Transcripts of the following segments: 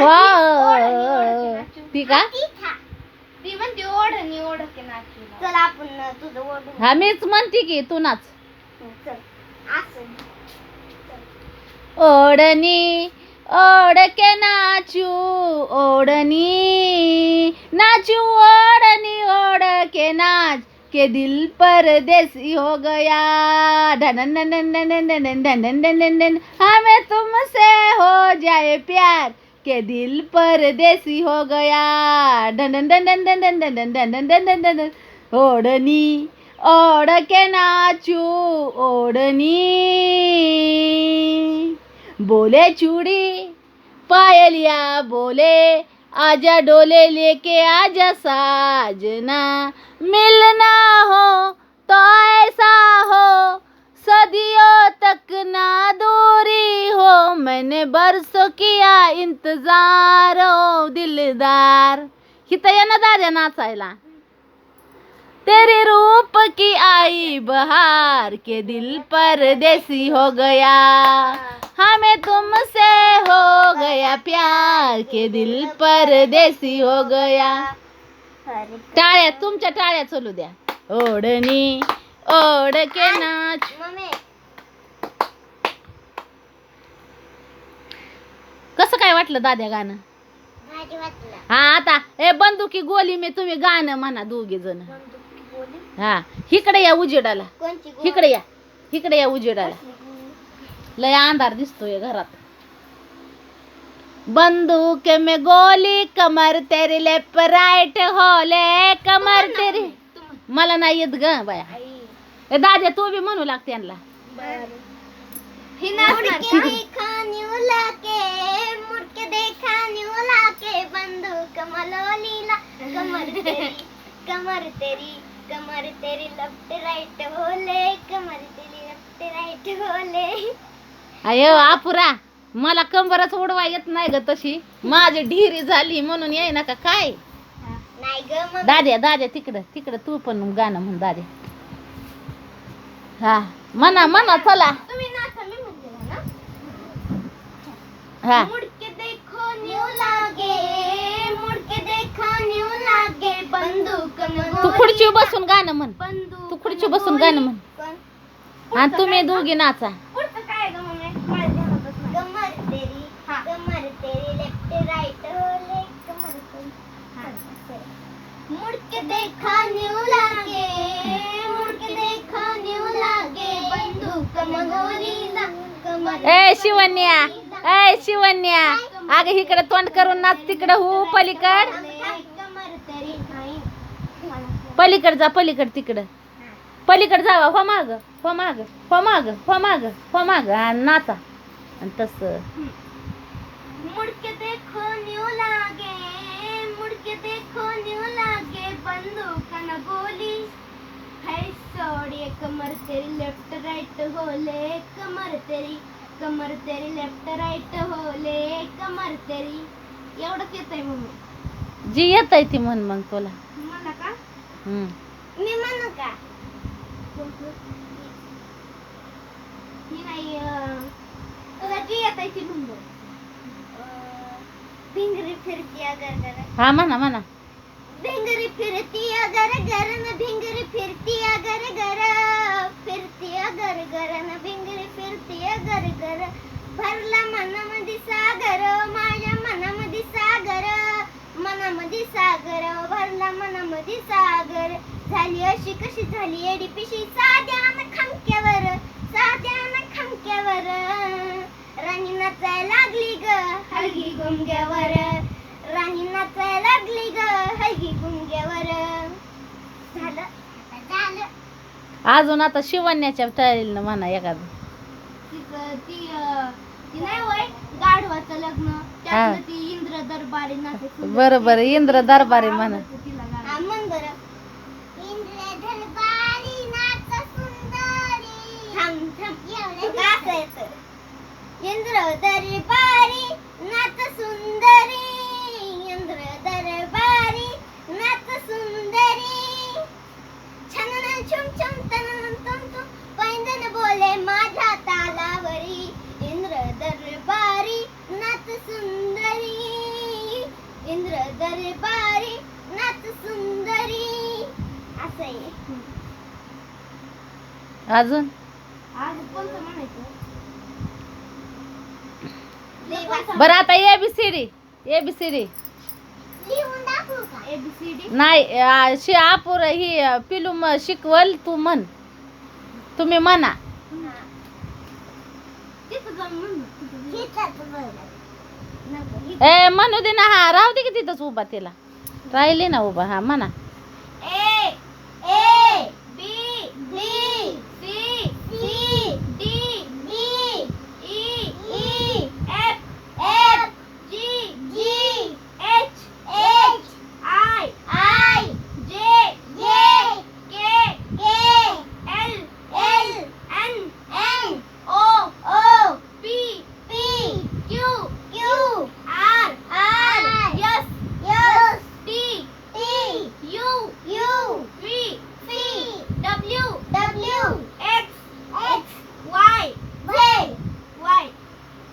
हो ती का? म्हणते हा मीच म्हणते की तू नाच ओढणी ओढके नाचू ओढणी. नाचू ओढणी ओढके नाच. के दिल परदेसी हो गया. धनन हमें तुमसे हो जाए प्यार के दिल पर देसी हो गया done done done done done done done done done done done done done ओढणी ओढ के नाचू ओढणी बोले चूड़ी पायलिया बोले आजा डोले लेके आजा साजना मिलना हो तो मैंने बरसों किया इंतजार ओ दिलदार। हित या ना दाद्या नाचायला तेरे रूप की आई बहार के दिल परदेसी हो गया। हमें तुमसे हो गया प्यार के दिल परदेसी हो गया। टाळ्या तुमच्या टाळ्या चलू द्या। ओढणी ओढ के नाच मम्मी कसं काय वाटलं दाद्या गाणं? वाटलं. हा आता ए बंदुकी गोली मी तुम्ही गाणं म्हणा दोघे जण. बंदूक हा इकडे या उजेडाला. कोणची गोळी? इकडे या. इकडे या उजेडाला? लय अंधार दिसतोय घरात. बंदूक में गोली कमर तेरी लेफ्ट राइट होले कमर तेरी मला नाही येत ग बाया. आई. ए दाद्या तू बी म्हणू लागते यांना. ही मुड़ नाचणार के देखा न्यूला के मुड़ के देखा न्यूला के बंदूक मलोलीला कमर तेरी कमर तेरी कमर तेरी लेफ्ट राइट होले कमर तेरी लेफ्ट राइट होले। अयो आपुरा मला कंबरच उडवा येत नाही ग तशी. माझी ढिरी झाली म्हणून येई नका काय? नाही ग मग दाद्या दाद्या तिकडं तिकडं तू पण गाणं म्हण दाद्या. हा म्हणा म्हणा चला. तुम्ही नाचा मी म्हणते ना हा. मुड़ के देखो न्यू लागे मुड़ के देखा न्यू लागे बंदूक में तू खुर्ची बसून गाणं म्हण. बंदूक तू खुर्ची बसून गाणं म्हण. कोण आणि तुम्ही दोघी नाचा. पुढचं काय ग मम्मी माझ्या ध्यानातच नाही. कमर तेरी हा. कमर तेरी लेफ्ट राइट होले कमर तेरी. हा. मुड़ के देखा न्यू लागे मुड़ के देखा न्यू लागे बंदूक मंगोरीला कमर ए शिवन्या. ए शिवन्या अगं इकडे तोंड करून नाच तिकडं हो पलीकड. पलीकड जा पलीकड तिकडं. पलीकड जावा हो माग हो माग हो माग हो माग हो माग. आणि नाचा. आणि तसं. मुडके देखो न्यू लागे मुडके देखो न्यू लागे बंदूकन बोली गोली. है एक कमर तेरी लेफ्ट राइट होले कमर तेरी. कमर तेरी लेफ्ट राइट होले कमर तेरी. एवढंच येतंय मम्मी जी येत आहे ती म्हण मग तुला. का? हम्म. मी म्हणू का? ही नाही अं, तुला जी येत आहे ती म्हणतो भिंगरी फिरती अगर घर हा म्हणा म्हणा. भिंगरी फिरती अगर घर न भिंगरी फिरती अगर घर घर न भिंगरी फिरती अगर घर. भरला मनामध्ये सागर माझ्या मनामध्ये सागर. मनामध्ये सागर भरला मनामध्ये सागर. झाली अशी कशी झाली एडी पिशी साध्या न खमक्यावर साध्या न खमक्यावर. राणी नाचायला लागली ग हलगी गुंग्यावर. राणी नाचायला लागली ग हलगी गुम अजून आता शिवण्याच्या तयारीला म्हणा एखादं. बरोबर इंद्र दरबारी म्हणा. इंद्र दरबारी नात सुंदरी. इंद्र दरबारी नात सुंदर. बोले माझ्या तालावरी इंद्र दरबारी नाच सुंदरी. इंद्र दरबारी नाच सुंदरी. असं अजून? लिहून बरं आता ए बी सी नाही आ, शि आपूर ही अ, पिलू म शिकवल तू म्हण. तुम्ही म्हणा. ए म्हणू दे ना हा राहू दे की तिथंच उभा तिला. राहिली ना उभा हा म्हणा. ए A, बी B,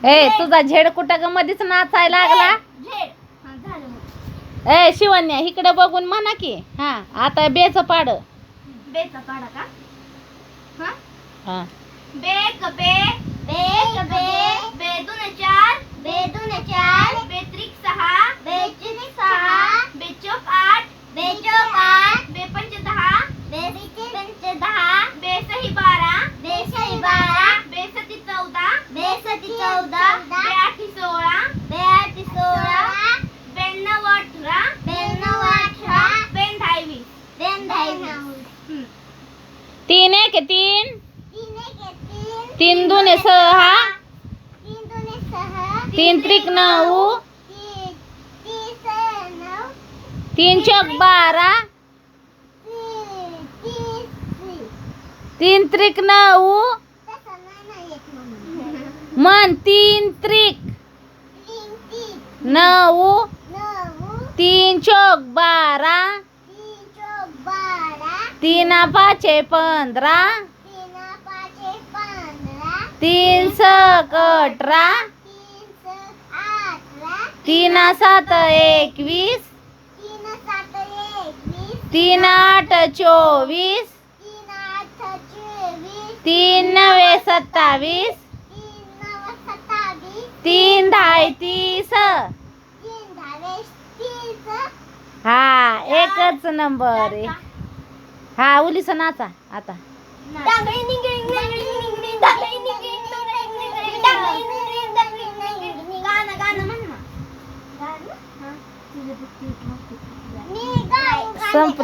ए तुझा झेड कुठं ग? मध्येच नाचायला लागला. ए शिवन्या इकडे बघून म्हणा की. हा आता बेच पाड. बेचा पाडा का? हा? हा. बे कपे बे बे बे दोन चार बे दोन चार बे त्रिक सहा बे चुनी सहा बे चौक आठ बे चौक आठ बे पंच दहा बे पंच दहा बे सही बारा बे सही बारा बे सती चौदा बे सती चौदा बे आठी सोळा बे आठ सोळा बे नऊ अठरा बे नऊ अठरा बे दहा वीस बे दहावीस हम्म. तीन एक तीन तीन दोन सहा. तीन त्रिक नऊ. तीन चौक बारा. तीन त्रिक. नऊ. मन तीन त्रिक. नऊ. तीन चौक बारा. तीन पाचे पंधरा. तीन सक अठरा. तीन सात एकवीस. तीन आठ चोवीस. तीन नवे सत्तावीस. तीन दहा तीस. हा एकच नंबर आहे. हा उलीस नाचा आता. संपला.